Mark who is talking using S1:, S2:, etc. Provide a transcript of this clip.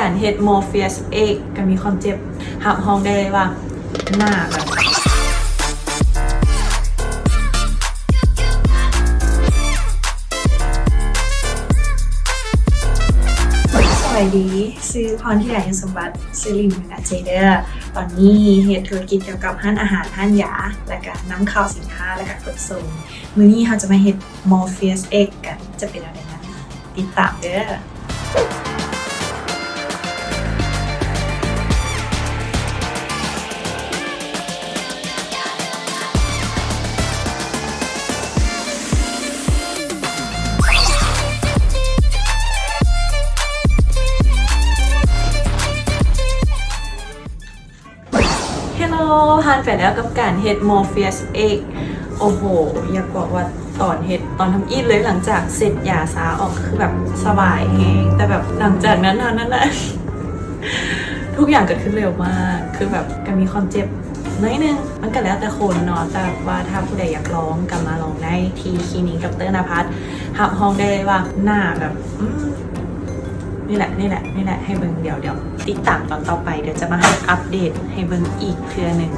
S1: การเฮ็ดมอร์เฟียสเอกก็มีความเจ็บหับห้องได้เลยว่า หน้าแบบสวัสดี ซื้อพรที่ไหนสมบัติซื้อลิมนาเจเดอร์ตอนนี้เฮ็ดธุรกิจเกี่ยวกับห้านอาหารห้านยา และก็นำเข้าสินค้าและก็ขนส่งมื้อนี้เราจะมาเฮ็ดมอร์เฟียสเอกกันจะเป็นอะไรนั้นติดตามเด้อ ฮัลโหลผ่านไปแล้วกับการเฮด Morpheus Egg โอ้โห อยากบอกว่าตอนเฮ็ดตอนทำอีทเลยหลังจากเสร็จยาซาออกคือแบบสบายแฮงแต่แบบหลังจากนั้นนั่นแหละทุกอย่างเกิดขึ้นเร็วมาก คือแบบก็มีความเจ็บน้อยนึง มันก็แล้วแต่คนเนาะ แต่ว่าถ้าผู้ใดอยากลองกลับมาลองได้ที่คลินิกกับเตอร์นภัสหับห้องได้เลยว่าหน้าแบบ นี่แหละนี่แหละนี่แหละให้เบิ่งเดี๋ยวเดี๋ยวติดตามตอนต่อไปเดี๋ยวจะมาให้อัปเดตให้เบิ่งอีกเทื่อหนึ่ง